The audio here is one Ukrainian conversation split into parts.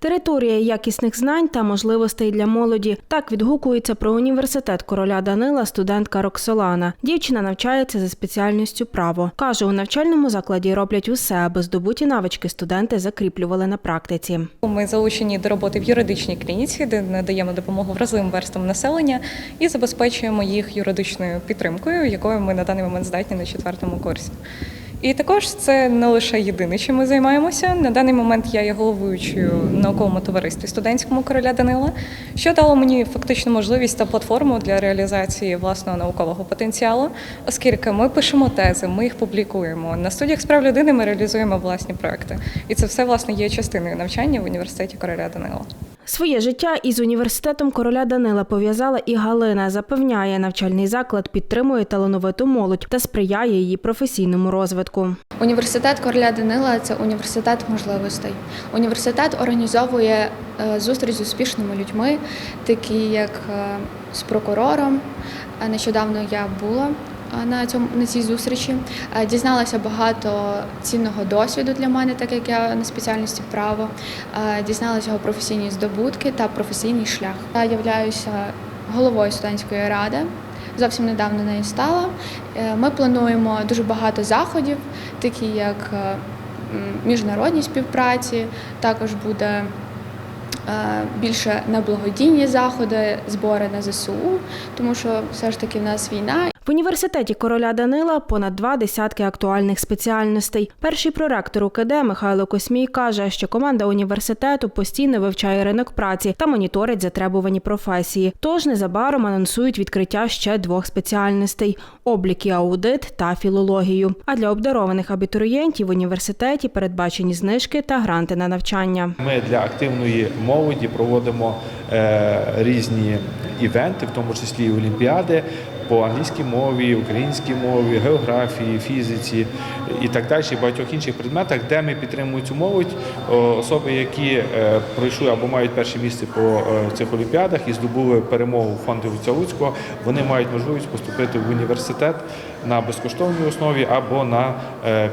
Територія якісних знань та можливостей для молоді. Так відгукується про університет короля Данила студентка Роксолана. Дівчина навчається за спеціальністю право. Каже, у навчальному закладі роблять усе, аби здобуті навички студенти закріплювали на практиці. Ми залучені до роботи в юридичній клініці, де надаємо допомогу вразливим верстам населення і забезпечуємо їх юридичною підтримкою, якою ми на даний момент здатні на четвертому курсі. І також це не лише єдине, чим ми займаємося. На даний момент я є головуючою науковому товаристві студентському короля Данила, що дало мені фактично можливість та платформу для реалізації власного наукового потенціалу, оскільки ми пишемо тези, ми їх публікуємо. На студіях справ людини ми реалізуємо власні проекти. І це все власне є частиною навчання в університеті короля Данила. Своє життя із університетом короля Данила пов'язала і Галина. Запевняє, навчальний заклад підтримує талановиту молодь та сприяє її професійному розвитку. Університет короля Данила це університет можливостей. Університет організовує е, зустріч з успішними людьми, такі як е, з прокурором. Е, Нещодавно я була на цьому на цій зустрічі. Е, Дізналася багато цінного досвіду для мене, так як я на спеціальності право. Е, Дізналася його професійні здобутки та професійний шлях. Я являюся головою студентської ради. Зовсім недавно нею стала. Е, Ми плануємо дуже багато заходів, такі як е, міжнародні співпраці. Також буде е, більше на благодійні заходи, збори на ЗСУ, тому що все ж таки в нас війна, В університеті короля Данила понад два десятки актуальних спеціальностей. Перший проректор УКД Михайло Космій каже, що команда університету постійно вивчає ринок праці та моніторить затребувані професії. Тож незабаром анонсують відкриття ще двох спеціальностей облік і аудит та філологію. А для обдарованих абітурієнтів в університеті передбачені знижки та гранти на навчання. Ми для активної молоді проводимо е, різні івенти, в тому числі і олімпіади по англійській мові, українській мові, географії, фізиці і так далі, багатьох інших предметах, де ми підтримуємо цю молодь, особи, які е, пройшли або мають перше місце по е, цих олімпіадах і здобули перемогу фонду Віця Луцького, вони мають можливість поступити в університет на безкоштовній основі або на е,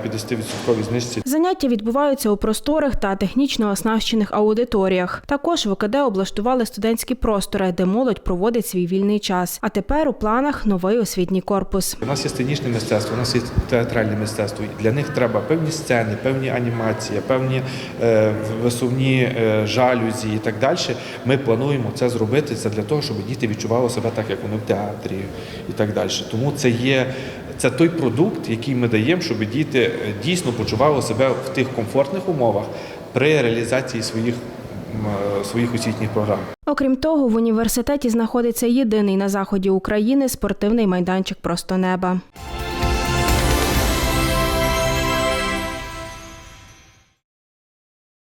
50% знижці. Заняття відбуваються у просторих та технічно оснащених аудиторіях. Також в ОКД облаштували студентські простори, де молодь проводить свій вільний час. А тепер у планах новий освітній корпус. У нас є сценічне мистецтво, у нас є театральне мистецтво. Для них треба певні сцени, певні анімації, певні е, висувні е, жалюзі і так далі. Ми плануємо це зробити це для того, щоб діти відчували себе так, як вони в театрі і так далі. Тому це є. Це той продукт, який ми даємо, щоб діти е, дійсно почували себе в тих комфортних умовах при реалізації своїх, своїх освітніх програм. Окрім того, в університеті знаходиться єдиний на заході України спортивний майданчик просто неба.